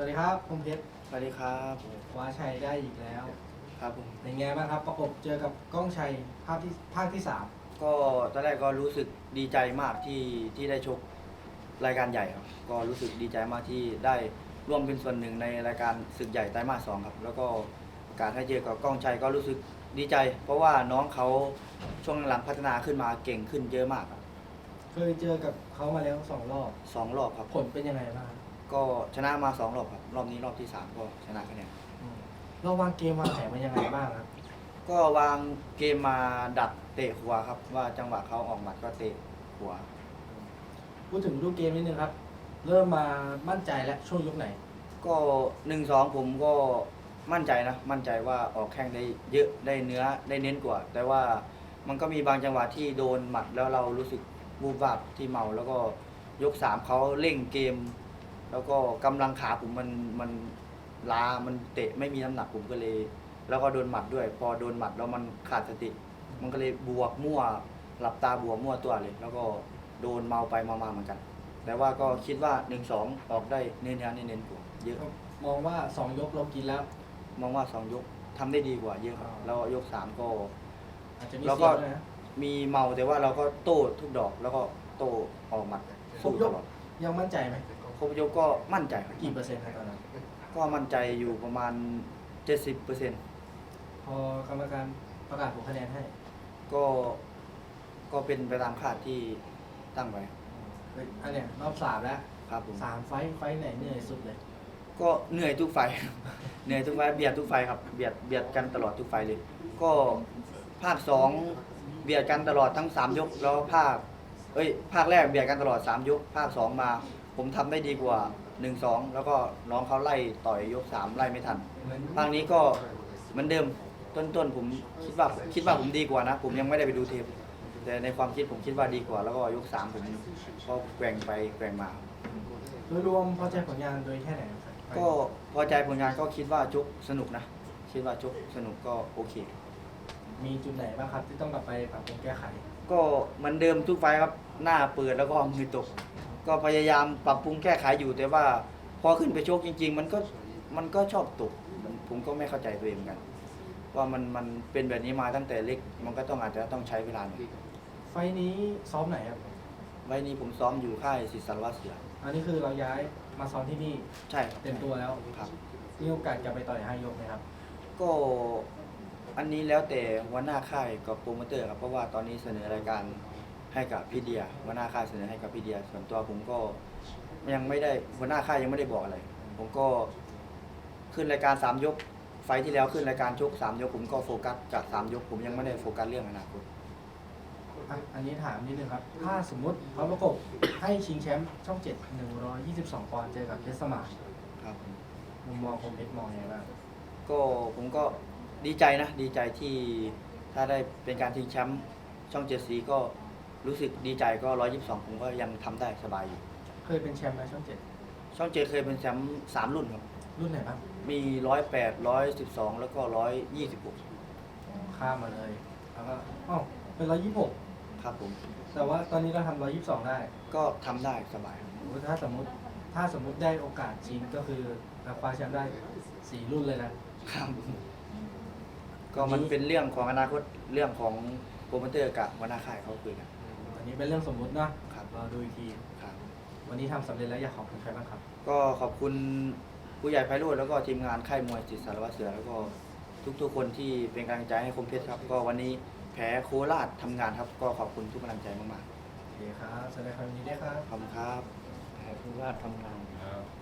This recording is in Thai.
วัสดีครับผมเพชรสวัสดีครับคว้าชัยได้อีกแล้ว ครับผมเป็นไงบ้างครับประกบเจอกับก้องชัยภาคที่ภาคที่สามก็ตอนแรกก็รู้สึกดีใจมากที่ที่ได้ชกรายการใหญ่ครับ ก็รู้สึกดีใจมากที่ได้ร่วมเป็นส่วนหนึ่งในรายการศึกใหญ่ไตรมาสสองครับ แล้วก็การให้เจอกับก้องชัยก็รู้สึกดีใจ เพราะว่าน้องเขาช่วงหลังพัฒนาขึ้นมาเก่งขึ้นเยอะมากครับเคยเจอกับเขามาแล้วสองรอบสองรอบครับผลเป็นยังไงบ้าง ก็ชนะมาสองรอบครับ รอบนี้รอบที่สามก็ชนะคะแนนอืมเราวางเกมวางแผนมายังไงบ้างครับ ก็วางเกมมาดักเตะหัวครับ ว่าจังหวะเขาออกหมัดก็เตะหัว พูดถึงรูปเกมนิดนึงครับ เริ่มมามั่นใจแล้วช่วงยกไหน ก็หนึ่งสองผมก็มั่นใจนะ มั่นใจว่าออกแข้งได้เยอะได้เนื้อได้เน้นกว่า แต่ว่ามันก็มีบางจังหวะที่โดนหมัดแล้วเรารู้สึกวูบวาบที่เมาแล้วก็ยกสามเขาเร่งเกม แล้วก็กำลังขาผมมันมันล้ามันเตะไม่มีน้ำหนักผมก็เลย แล้วก็โดนหมัดด้วย พอโดนหมัดแล้วมันขาดสติ มันก็เลยบวกมั่ว หลับตาบวกมั่วตัวเลย แล้วก็โดนเมาไปเมามาเหมือนกัน แต่ว่าก็คิดว่าหนึ่งสองออกได้เน้นๆเน้นๆกว่าเยอะมองว่าสองยกเรากินแล้ว มองว่าสองยกทำได้ดีกว่าเยอะครับอ่าแล้วยกสามก็ อาจจะมีแล้วเสีก็ยวด้วยนะ มีเมาแต่ว่าเราก็โต้ทุกดอกแล้วก็โต้ออกหมัดครสู้บยตกลอดยังมั่นใจไหม ครบยกก็มั่นใจครับกี่เปอร์เซ็นต์ครับตอนนั้น ก็มั่นใจอยู่ประมาณเจ็ดสิบเปอร์เซ็นต์พอกรรมการประกาศผลคะแนนให้ก็ก็เป็นไปตามคาดที่ตั้งไว้เฮ้ยอันเนี้ยรอบสามแล้วครับผมสามไฟท์ไฟท์ไหนเหนื่อยสุดเลย ก็เหนื่อยทุกไฟเหนื่อยทุกไฟเบียดทุกไฟครับเบียดเบียดกันตลอดทุกไฟเลย ก็ภาคสองเบียดกันตลอดทั้งสามยกแล้วภาคเอ้ยภาคแรกเบียดกันตลอดสามยก ภาคสองมา ผมทำได้ดีกว่าหนึ่งสองแล้วก็น้องเขาไล่ต่อยยกสามไล่ไม่ทันเหมือนภาคนี้ก็เหมือนเดิมต้นๆผมคิดว่าคิดว่าผมดีกว่านะ ผมยังไม่ได้ไปดูเทปแต่ในความคิดผมคิดว่าดีกว่า แล้วก็ยกสามผมก็แกว่งไปแกว่งมา โดยรวมพอใจผลงานโดยแค่ไหนครับก็พอใจผลงานก็คิดว่าชกสนุกนะ คิดว่าชกสนุกก็โอเค มีจุดไหนบ้างครับที่ต้องกลับไปปรับปรุงแก้ไข ก็เหมือนเดิมทุกไฟล์ครับหน้าเปิดแล้วก็มือตก ก็พยายามปรับปรุงแก้ไขอยู่แต่ว่า พอขึ้นไปชกจริง ๆ มันก็มันก็ชอบตกมันผมก็ไม่เข้าใจตัวเองเหมือนกัน ว่ามันมันเป็นแบบนี้มาตั้งแต่เล็ก มันก็ต้องอาจจะต้องใช้เวลาหน่อยไฟท์นี้ซ้อมไหนครับ ไว้นี้ผมซ้อมอยู่ค่ายศิษย์สารวัตรเสืออันนี้คือเราย้ายมาซ้อมที่นี่ใช่ครับเต็มตัวแล้วครับ มีโอกาสกลับไปต่อยห้ายกไหมครับ ก็อันนี้แล้วแต่หัวหน้าค่ายกับโปรโมเตอร์ครับเพราะว่าตอนนี้เสนอรายการ ให้กับพี่เดียหัวหน้าค่ายเสนอให้กับพี่เดีย ส่วนตัวผมก็ยังไม่ได้หัวหน้าค่ายยังไม่ได้บอกอะไร ผมก็ขึ้นรายการสามยก ไฟล์ที่แล้วขึ้นรายการชกสามยกผมก็โฟกัสจากสามยก ผมยังไม่ได้โฟกัสเรื่องอนาคต อะอันนี้ถามนิดนึงครับ ถ้าสมมติเขาประกบให้ชิงแชมป์ช่องเจ็ดหนึ่งร้อยยี่สิบสองปอนด์เจอกับเพชรสมานครับผมมุมมองของเพชรมองยังไงบ้างก็ผมก็ดีใจนะ ดีใจที่ถ้าได้เป็นการทิ้งแชมป์ช่องเจ็ดสีก็ รู้สึกดีใจก็ร้อยยี่สิบสองผมก็ยังทำได้สบายอยู่ เคยเป็นแชมป์ไหมช่องเจ็ดช่องเจเคยเป็นแชมป์สามรุ่นครับ รุ่นไหนบ้างมีร้อยแปดร้อยสิบสองแล้วก็ร้อยยี่สิบหกอ๋อข้ามมาเลยแล้วก็อ๋อเป็นร้อยยี่สิบหกครับผม แต่ว่าตอนนี้เราทำร้อยยี่สิบสองได้ก็ทำได้สบายครับโอ้ถ้าสมมติถ้าสมมติได้โอกาสชิงก็คือเราคว้าแชมป์ได้สี่รุ่นเลยนะครับ ก็มันเป็นเรื่องของอนาคตเรื่องของโปรโมเตอร์กับหัวหน้าค่ายเขาคุยกันอั นนี้เป็นเรื่องสมมุติเนาะครับ รอดูอีกที ครับ วันนี้ทำสำเร็จแล้วอยากขอบคุณใครบ้างครับ ก็ขอบคุณผู้ใหญ่ไพโรจน์แล้วก็ทีมงานค่ายมวยจิตสารวัตรเสือแล้วก็ทุกๆคนที่เป็นกำลังใจให้คมเพชรครับ ก็วันนี้แพ้โคราชทำงานครับก็ขอบคุณทุกกำลังใจมากโอเคครับแสดงความยินดีด้วยครับๆขอบคุณครับผู้ว่าทำงาน ครับ